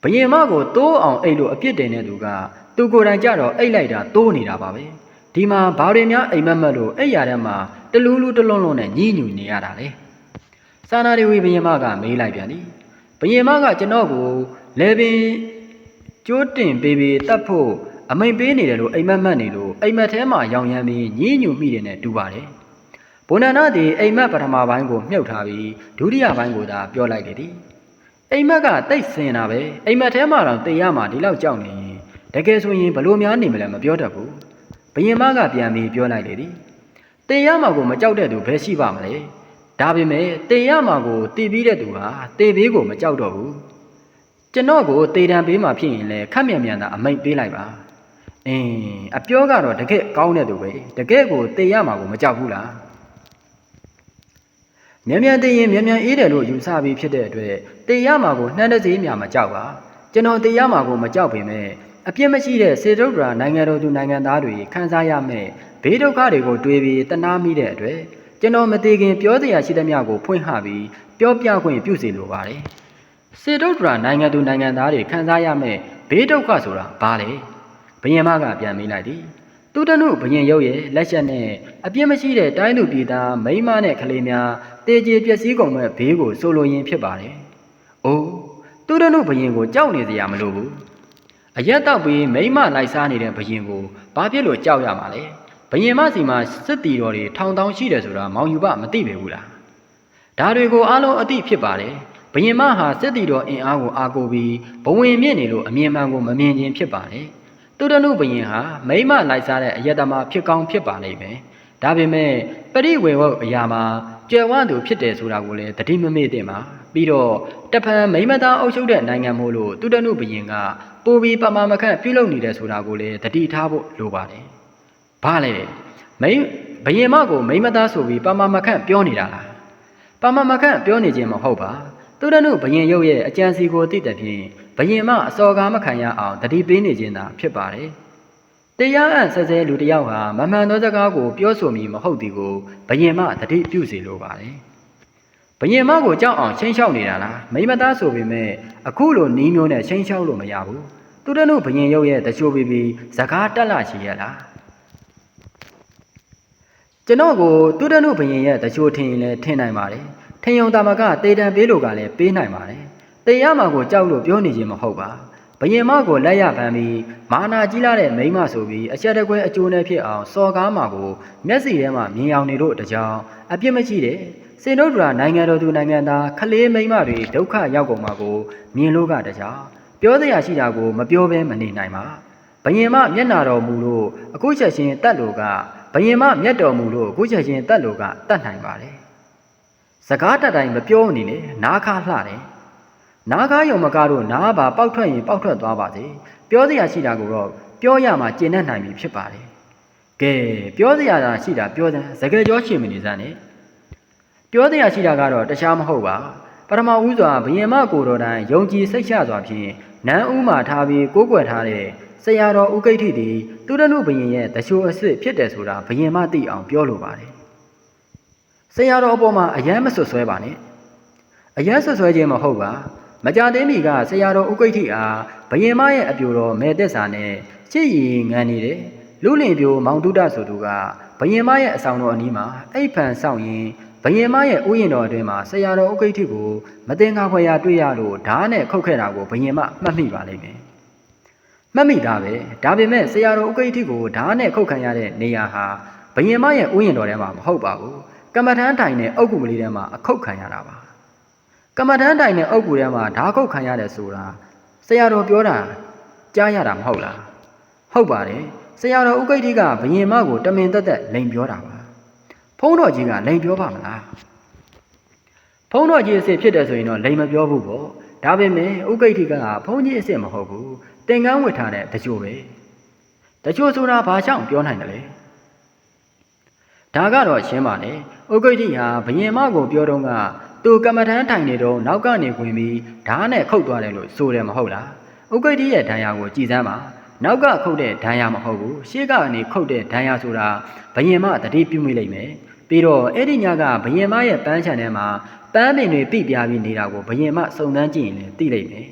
ဘယင်မကိုတိုးအောင်အိတ်လို့အပြစ်တင်တဲ့သူကသူကိုယ်တိုင်ကြတော့အိတ်လိုက်တာတိုးနေတာပါပဲဒီဒီမှာဘာတွေများအိမ်မက်မက်လို့အဲ့ရတဲ့မှာတလူးလူးတလုံးလုံးနဲ့ညှိညူနေရတာလေစာနာတွေဝီဘယင်မကမေးလိုက်ပြန်သည်ဘယင်မကကျွန်တော်ကိုလေပင်ကျိုးတင်ပေးပြီးတတ်ဖို့အမိန်ပေးနေတယ်လို့အိမ်မက်မက်နေလို့အိမ်မက်ထဲမှာရောင်ရမ်းပြီးညှိညူမိတယ်နဲ့တူပါတယ်ဘုံနန္ဒသည်အိမ်မက်ပထမပိုင်းကိုမြှုပ်ထားပြီးဒုတိယပိုင်းကိုသာပြောလိုက်လေသည် အိမ်မက်ကတိတ်ဆင်တာပဲအိမ်မက်ထဲမှာတော့တေရမှာဒီလောက်ကြောက်နေရင်တကယ်ဆိုရင်ဘလို့များနေမလဲမပြောတတ်ဘူးဘယင်မကပြန်ပြီးပြောလိုက်လေသည်တေရမှာကိုမကြောက်တဲ့သူဘယ်ရှိပါမလဲဒါပေမဲ့တေရမှာကိုတည်ပြီးတဲ့သူဟာတေဘေးကိုမကြောက်တော့ဘူးကျွန်တော်ကိုတေတံပေးမှဖြစ်ရင်လည်းခက်မြန်မြန်သာအမိတ်ပေးလိုက်ပါအင်းအပြောကတော့တကယ်ကောင်းတဲ့သူပဲတကယ်ကိုတေရမှာကိုမကြောက်ဘူးလား မြန်မြန်တည်ရင်မြန်မြန်အေးတယ်လို့ယူဆပြီးဖြစ်တဲ့အတွက်တေရမှာကိုနှမ်းတဲ့စေးမြမကြောက်ပါကျွန်တော်တေရမှာကိုမကြောက်ပေမဲ့အပြစ်မရှိတဲ့စေတုဒ္ဒရာနိုင်ငံတော်သူနိုင်ငံသားတွေခံစားရမယ့်ဘေးဒုက္ခတွေကိုတွေးပြီးတနာမိတဲ့အတွက်ကျွန်တော်မသေးခင်ပြောစရာရှိသမျှကိုဖွင့်ဟပြီးပြောပြခွင့်ပြုစီလိုပါတယ်စေတုဒ္ဒရာနိုင်ငံသူနိုင်ငံသားတွေခံစားရမယ့်ဘေးဒုက္ခဆိုတာဘာလဲဘယင်မကပြန်မေးလိုက်သည် သူတနုဘယင်ရုပ်ရဲ့လက်ချက်နဲ့အပြစ်မရှိတဲ့တိုင်းသူပြည်သားမိန်းမနဲ့ကလေးများတေကျေပျက်စီးကုန်မဲ့ဘေးကိုဆိုလိုရင်းဖြစ်ပါတယ်။အိုးသူတနုဘယင်ကိုကြောက်နေစရာမလိုဘူး။အရက်တော့ပြီးမိန်းမလိုက်စားနေတဲ့ဘယင်ကိုဘာဖြစ်လို့ကြောက်ရမှာလဲ။ဘယင်မစီမှာစစ်တီတော်တွေထောင်တောင်ရှိတယ်ဆိုတာမောင်ယူပမသိပေဘူးလား။ဒါတွေကိုအားလုံးအသိဖြစ်ပါတယ်။ဘယင်မဟာစစ်တီတော်အင်အားကိုအားကိုပြီးဘဝင်မြင့်နေလို့အမြင်မှန်ကိုမမြင်ခြင်းဖြစ်ပါတယ်။ သူတနုဘယင်ဟာမိမလိုက်စားတဲ့အယက်သမားဖြစ်ကောင်းဖြစ်ပါလိမ့်မယ်။ဒါပေမဲ့ပရိဝေဝအရာမှာကြွယ်ဝသူဖြစ်တယ်ဆိုတာကိုလည်းတတိမမေ့သင့်ပါ။ပြီးတော့တဖန်မိမသားအုပ်ချုပ်တဲ့နိုင်ငံမို့လို့သူတနုဘယင်ကပိုပြီးပမာမခန့်ပြုလုပ်နေတယ်ဆိုတာကိုလည်းတတိထားဖို့လိုပါတယ်။ဘာလဲမိဘယင်မကိုမိမသားဆိုပြီးပမာမခန့်ပြောနေတာလား။ပမာမခန့်ပြောနေခြင်းမဟုတ်ပါ။သူတနုဘယင်ရုပ်ရဲ့အကြံစီကိုသိတဲ့ဖြင့် ဘယင်မအစော်ကားမခံရအောင်တတိပေးနေခြင်းသာဖြစ်ပါတယ်။တရားအံ့ဆက်ဆဲလူတစ်ယောက်ဟာမမှန်သောစကားကိုပြောဆိုမည်မဟုတ်သည်ကိုဘယင်မတတိပြုစီလိုပါတယ်။ဘယင်မကိုကြောက်အောင်ချင်းချောက်နေတာလားမိမသားဆိုပေမဲ့အခုလိုနီးမျိုးနဲ့ချင်းချောက်လို့မရဘူး။သူတနုဘယင်ရုပ်ရဲ့တချိုးပြီးပြီးစကားတက်လာချင်ရလား။ကျွန်တော်ကိုသူတနုဘယင်ရဲ့တချိုးထင်ရင်လည်းထင်နိုင်ပါတယ်။ထင်ယုံတာမကတေတံပေးလို့ကလည်းပေးနိုင်ပါတယ်။ တေရမှာကိုကြောက်လို့ပြောနေခြင်းမဟုတ်ပါ။ဘယင်မကိုလက်ရပန်းပြီးမာနာကြီးလာတဲ့မိန်းမဆိုပြီးအချက်တကွဲအကျိုးနဲ့ဖြစ်အောင်စော်ကားမှာကိုမျက်စီထဲမှာမြင်အောင်နေလို့တကြောင်အပြစ်မရှိတဲ့စေနုဒ္ဒရာနိုင်ငံတော်သူနိုင်ငံသားခလေးမိန်းမတွေဒုက္ခရောက်ကုန်မှာကိုမြင်လို့ကတကြောင်ပြောစရာရှိတာကိုမပြောဘဲမနေနိုင်ပါဘယင်မမျက်နာတော်မူလို့အခုချက်ချင်းတတ်လို့ကဘယင်မမျက်တော်မူလို့အခုချက်ချင်းတတ်လို့ကတတ်နိုင်ပါတယ်စကားတတ်တိုင်းမပြောနေနဲ့နားခါလှတယ် နာကားယုံမကားတို့နားပါပေါက်ထွက်ရင်ပေါက်ထွက်သွားပါစေပြောစရာရှိတာကိုတော့ပြောရမှာကျင့်တတ်နိုင်ပြီဖြစ်ပါတယ်ကဲပြောစရာသာရှိတာပြောစမ်းစကားကြောရှင်မနေစမ်းနဲ့ပြောစရာရှိတာကတော့တခြားမဟုတ်ပါပထမဦးစွာဘယင်မကိုတော်တိုင်ယုံကြည်စိတ်ချစွာဖြင့်နန်းဦးမှာထားပြီးကိုးကွယ်ထားတဲ့ဆရာတော်ဥကိဋ္ဌိသည်သူရနုဘယင်ရဲ့တချို့အစ်စ်ဖြစ်တယ်ဆိုတာဘယင်မသိအောင်ပြောလိုပါတယ်ဆရာတော်အပေါ်မှာအယမ်းမဆွဆွဲပါနဲ့အယမ်းဆွဆွဲခြင်းမဟုတ်ပါ မကြသေးမီကဆရာတော်ဥကိဋ္ဌိအားဘယင်မရဲ့အပြိုတော်မဲတက်စာနဲ့ချစ်ရည်ငံနေတဲ့လူလင်ပြိုမောင်တုဒဆိုသူကဘယင်မရဲ့အဆောင်တော်အနီးမှာအိပ်ဖန်ဆောင်ရင်ဘယင်မရဲ့ဥယျင်တော်အတွင်းမှာဆရာတော်ဥကိဋ္ဌိကိုမတင်ကားခွေရတွေ့ရလို့ဓာတ်နဲ့ခုတ်ခဲ့တာကိုဘယင်မမှတ်မိပါလိမ့်မယ်မှတ်မိတာပဲဒါပေမဲ့ဆရာတော်ဥကိဋ္ဌိကိုဓာတ်နဲ့ခုတ်ခံရတဲ့နေရာဟာဘယင်မရဲ့ဥယျင်တော်ထဲမှာမဟုတ်ပါဘူးကမ္မထမ်းတိုင်နဲ့အုတ်ကူကလေးထဲမှာအခုတ်ခံရတာပါ ကမ္မထမ်းတိုင်နဲ့အုတ်ကူထဲမှာဓာတ်ခုတ်ခံရတယ်ဆိုတာဆရာတော်ပြောတာကြားရတာမဟုတ်လားဟုတ်ပါတယ်ဆရာတော်ဥကိဋ္ဌိကဘယင်မကိုတမင်တက်တက်လိန်ပြောတာပါဖုံးတော်ကြီးကလိန်ပြောပါမလားဖုံးတော်ကြီးအစ်စ်ဖြစ်တယ်ဆိုရင်တော့လိန်မပြောဘူးပေါ့ဒါပေမဲ့ဥကိဋ္ဌိကဖုံးကြီးအစ်စ်မဟုတ်ဘူးတင်ကန်းဝတ်ထားတဲ့တချို့ပဲတချို့ဆိုတာဘာကြောင့်ပြောနိုင်တယ်လဲဒါကတော့ရှင်းပါလေဥကိဋ္ဌိဟာဘယင်မကိုပြောတော့က သူကမ္မထမ်းထိုင်နေတော့နောက်ကနေဝင်ပြီးဓာတ်နဲ့ခုတ်သွားတယ်လို့ဆိုတယ်မဟုတ်လားဥက္ကိဋ္ဌိရဲ့ဒဏ်ရာကိုကြည်စမ်းပါနောက်ကခုတ်တဲ့ဒဏ်ရာမဟုတ်ဘူးရှေ့ကနေခုတ်တဲ့ဒဏ်ရာဆိုတာဘယင်မတတိပြုမိလိမ့်မယ်ပြီးတော့အဲ့ဒီညကဘယင်မရဲ့ပန်းချန်ထဲမှာပန်းပင်တွေပြပြပြီးနေတာကိုဘယင်မစုံစမ်းကြည့်ရင်လည်းသိလိမ့်မယ်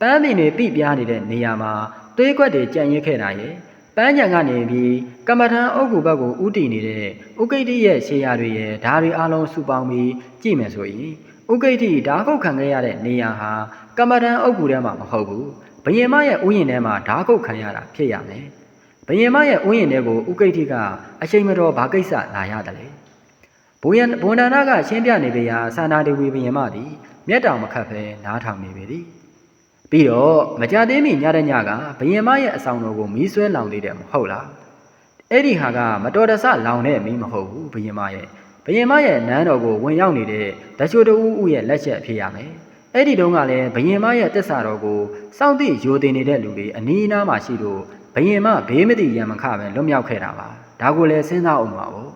ပန်းပင်တွေပြပြနေတဲ့နေရာမှာသွေးကွက်တွေကြံ့ရစ်ခဲ့တာရဲ့ ပပန်းကြံကနေပြီးကမ္မထံအုပ်ကူဘက်ကိုဥတည်နေတဲ့ဥကိဋ္ဌိရဲ့ရှေးရတွေရဲ့ဓာရီအလုံးစုပေါင်းပြီးကြည့်မယ်ဆိုရင်ဥကိဋ္ဌိဓာခုတ်ခံခဲ့ရတဲ့နေရာဟာကမ္မထံအုပ်ကူထဲမှာမဟုတ်ဘူးဘယင်မရဲ့ဥယျာဉ်ထဲမှာဓာခုတ်ခံရတာဖြစ်ရမယ်ဘယင်မရဲ့ဥယျာဉ်ထဲကိုဥကိဋ္ဌိကအချိန်မတော်ဘာကိစ္စလာရတယ်လဲဘုံရဘုံဒနာကရှင်းပြနေပေရာသာနာဒေဝီဘယင်မသည်မျက်တောင်မခတ်ပဲနားထောင်နေပေသည် ပြီးတော့မကြသေးမီညတဲ့ညကဘယင်မရဲ့အဆောင်တော်ကိုမီးဆွဲလောင်သေးတယ်မဟုတ်လားအဲ့ဒီဟာကမတော်တဆလောင်တဲ့မီးမဟုတ်ဘူးဘယင်မရဲ့ဘယင်မရဲ့နန်းတော်ကိုဝင်ရောက်နေတဲ့တချို့တူဦးရဲ့လက်ချက်ဖြစ်ရမယ်အဲ့ဒီတုန်းကလည်းဘယင်မရဲ့တစ္ဆာတော်ကိုစောင့်သိယိုတင်နေတဲ့လူတွေအနီးအနားမှာရှိလို့ဘယင်မဘေးမသိရံမခပဲလွတ်မြောက်ခဲ့တာပါဒါကိုလည်းစဉ်းစားအောင်ပါဘော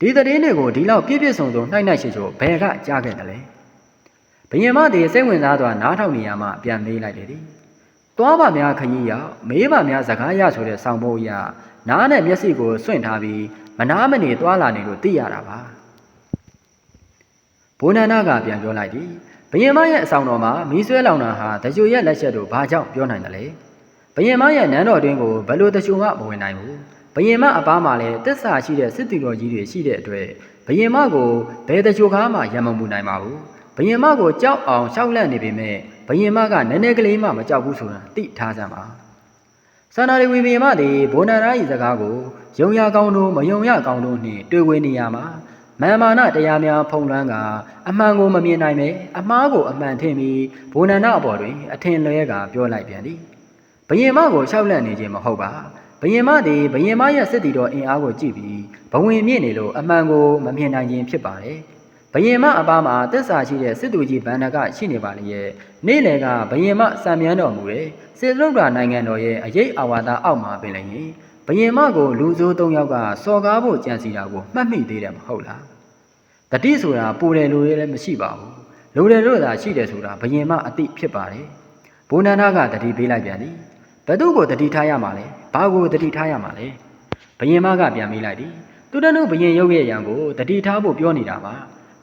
ဒီတည်င်းတွေကိုဒီလောက်ပြည့်ပြည့်စုံစုံနှိုက်နှိုက်ရှိချိုဘယ်ကကြားခဲ့တယ်လဲ ဘယင်မသည်စိတ်ဝင်စားစွာနားထောင်နေရမှပြန်မေးလိုက်တယ်ဒီ။သွားပါများခကြီးရောက်မေးပါများစကားရဆိုတဲ့ဆောင်းဖို့ရနားနဲ့မျက်စိကိုစွန့်ထားပြီးမနာမနေသွားလာနေလို့သိရတာပါ။ဘုန်းနန္ဒကပြန်ပြောလိုက်သည်။ဘယင်မရဲ့အဆောင်တော်မှာမီးဆွဲလောင်တာဟာတကြိုရဲ့လက်ချက်တို့ဘာကြောင့်ပြောနိုင်တယ်လဲ။ဘယင်မရဲ့နန်းတော်တွင်ကိုဘယ်လိုတကြိုမှမဝင်နိုင်ဘူး။ဘယင်မအပားမှာလည်းတစ္ဆာရှိတဲ့စစ်တီတော်ကြီးတွေရှိတဲ့အတွက်ဘယင်မကိုဘယ်တကြိုကားမှရံမမှုနိုင်ပါဘူး။ ဘယင်မကိုကြောက်အောင်ရှောက်လန့်နေပေမဲ့ဘယင်မကနည်းနည်းကလေးမှမကြောက်ဘူးဆိုတာသိထားစမ်းပါသန္တာရီဝီဘယင်မသည်ဘုံနာရာ၏စကားကိုယုံရကောင်းတို့မယုံရကောင်းတို့နှင့်တွေ့ဝေနေရမှာမာမာနတရားများဖုံလွှမ်းကအမှန်ကိုမမြင်နိုင်ပဲအမှားကိုအမှန်ထင်ပြီးဘုံနာနာအပေါ်တွင်အထင်လွဲကပြောလိုက်ပြန်သည်ဘယင်မကိုရှောက်လန့်နေခြင်းမဟုတ်ပါဘယင်မသည်ဘယင်မရဲ့စစ်တီတော်အင်အားကိုကြည့်ပြီးဘဝင်မြင့်နေလို့အမှန်ကိုမမြင်နိုင်ခြင်းဖြစ်ပါတယ် ဘယင်မအပားမှာတက်စာရှိတဲ့စစ်သူကြီးဗန္ဒကရှိနေပါလေရဲ့နေ့လေကဘယင်မစံမြန်းတော်မူတဲ့စေလုဒ္ဒရာနိုင်ငံတော်ရဲ့အရေးအာဝါဒအောက်မှာပင်လည်းရင်ဘယင်မကိုလူဆိုး၃ယောက်ကစော်ကားဖို့ကြံစီတာကိုမှတ်မိသေးတယ်မဟုတ်လားတတိဆိုတာပူတယ်လို့လည်းမရှိပါဘူးလူတယ်လို့သာရှိတယ်ဆိုတာဘယင်မအတိဖြစ်ပါတယ်ဘုန်းနန္ဒကတတိပေးလိုက်ပြန်သည်ဘသူကိုတတိထားရမှာလဲဘာကိုတတိထားရမှာလဲဘယင်မကပြန်မေးလိုက်သည်သူတနုဘယင်ရုပ်ရဲ့ရံကိုတတိထားဖို့ပြောနေတာပါ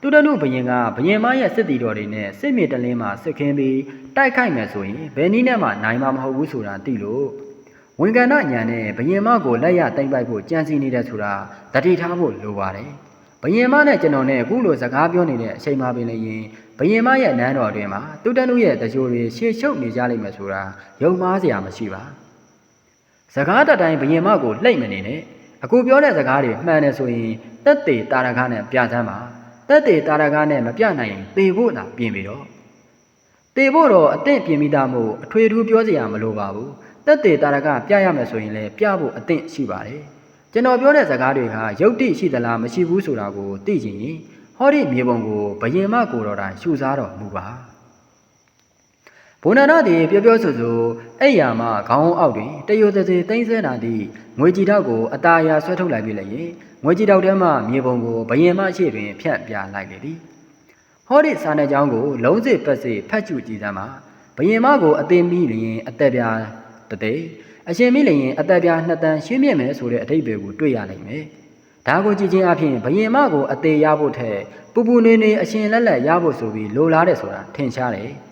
သူတနုဘယင်ကဘယင်မရဲ့စစ်တီတော်တွေနဲ့စစ်မြေတလင်းမှာစစ်ခင်းပြီးတိုက်ခိုက်မယ်ဆိုရင်ဘယ်နည်းနဲ့မှနိုင်မှာမဟုတ်ဘူးဆိုတာသိလို့ဝင်ကဏညာနဲ့ဘယင်မကိုလက်ရတိုင်ပိုက်ဖို့ကြံစီနေတယ်ဆိုတာတတိထားဖို့လိုပါတယ်ဘယင်မနဲ့ကျွန်တော်နဲ့အခုလိုစကားပြောနေတဲ့အချိန်မှပင်လည်းရင်ဘယင်မရဲ့နန်းတော်အတွင်းမှာသူတနုရဲ့တကြိုတွေရှေ့ရှုပ်နေကြလိမ့်မယ်ဆိုတာယုံမားစရာမရှိပါစကားတတိုင်းဘယင်မကိုလှိမ့်မနေနဲ့အခုပြောတဲ့စကားတွေမှန်တယ်ဆိုရင်တက်တေတာရခနဲ့ပြစမ်းပါ တက်တေတာရကားနဲ့မပြနိုင်ရင်သေဖို့သာပြင်ပြီတော့သေဖို့တော့အသင့်ပြင်မိသားမို့အထွေထူးပြောစရာမလိုပါဘူးတက်တေတာရကားပြရမယ်ဆိုရင်လည်းပြဖို့အသင့်ရှိပါတယ်ကျွန်တော်ပြောတဲ့စကားတွေကယုတ်တိရှိသလားမရှိဘူးဆိုတာကိုသိချင်ရင်ဟောဒီမြေပုံကိုဘယင်မကိုတော်တိုင်ရှုစားတော်မူပါ ဘုံနာနာသည်ပြောပြောဆိုဆိုအဲ့ရမှာခေါင်းအောက်တွင်တရိုတစေသိမ့်ဆဲတာသည့်ငွေကြည်တော့ကိုအตาရာဆွဲထုတ်လိုက်ပြီလေရင်ငွေကြည်တောက်ထဲမှမြေပုံကိုဘယင်မရှိတွင်ဖြန့်ပြလိုက်လေသည်ဟောဒီစာနယ်ကြောင်းကိုလုံးစစ်ပတ်စစ်ဖတ်ကြည့်ကြည့်သမ်းမှာဘယင်မကိုအသိမိလျင်အသက်ပြားတသိအရှင်မိလျင်အသက်ပြားနှစ်တန်းရှင်းမြင့်မယ်ဆိုတဲ့အတိတ်တွေကိုတွေ့ရနိုင်မယ်ဒါကိုကြည့်ချင်းအပြင်ဘယင်မကိုအသေးရဖို့ထက်ပူပူနေနေအရှင်လက်လက်ရဖို့ဆိုပြီးလိုလားတယ်ဆိုတာထင်ရှားတယ်။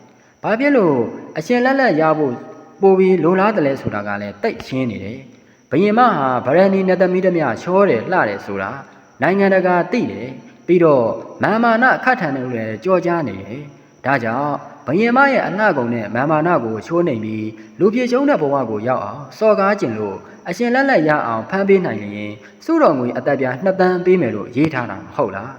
ဘာဖြစ်လို့အရှင်လက်လက်ရဖို့ပို့ပြီးလိုလားတယ်လဲဆိုတာကလည်းတိတ်ရှင်းနေတယ်။ဘယင်မဟာဗရန်နီနတ်သမီးတို့များချောတယ်လှတယ်ဆိုတာနိုင်ငံတကာသိတယ်ပြီးတော့မာမာနခတ်ထန်တယ်လို့လည်းကြော်ကြားနေတယ်။ဒါကြောင့်ဘယင်မရဲ့အလှကုန်နဲ့မာမာနကိုချိုးနေပြီးလူပြေကျုံတဲ့ဘဝကိုရောက်အောင်စော်ကားကျင်လို့အရှင်လက်လက်ရအောင်ဖမ်းပေးနိုင်ရင်စုတော်ငွေအသက်ပြားနှစ်တန်းပေးမယ်လို့ရေးထားတာမဟုတ်လား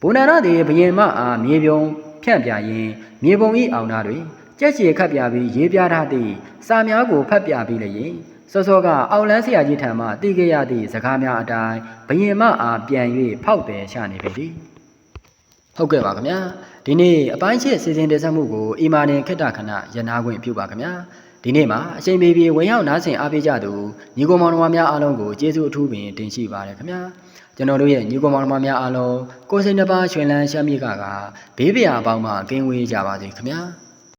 ဘုံနာရသည်ဘယင်မအားမြေပြုံ ဖြန့်ပြရင်မြေပုံဤအောင်သားတွေကြက်ချေခတ်ပြပြီးရေးပြထားသည့်စာများကိုဖတ်ပြပြီးလျင်စောစောကအောင်လန်းဆရာကြီးထံမှတည်ခဲ့ရသည့်စကားများအတိုင်းဘယင်မအားပြန်၍ဖောက်တယ်ရှာနေပြီသည်ဟုတ်ကဲ့ပါခင်ဗျာဒီနေ့အပိုင်းချစ်စီစဉ်တင်ဆက်မှုကိုအီမာတင်ခက်တာခဏရနာခွင့်ပြုပါခင်ဗျာဒီနေ့မှာအချိန်ပြေပြေဝင်ရောက်နားဆင်အားပေးကြသူညီကောင်မောင်နှမများအားလုံးကိုကျေးဇူးအထူးပင်တင်ရှိပါတယ်ခင်ဗျာ ကျွန်တော်တို့ရဲ့ညီကောင်မောင်နှမများအားလုံးကိုယ်စိတ်နှပါရွှင်လန်းရှမ်းမြေ့ကကဘေးပရာအပေါင်းမှကင်းဝေးကြပါစေခင်ဗျာ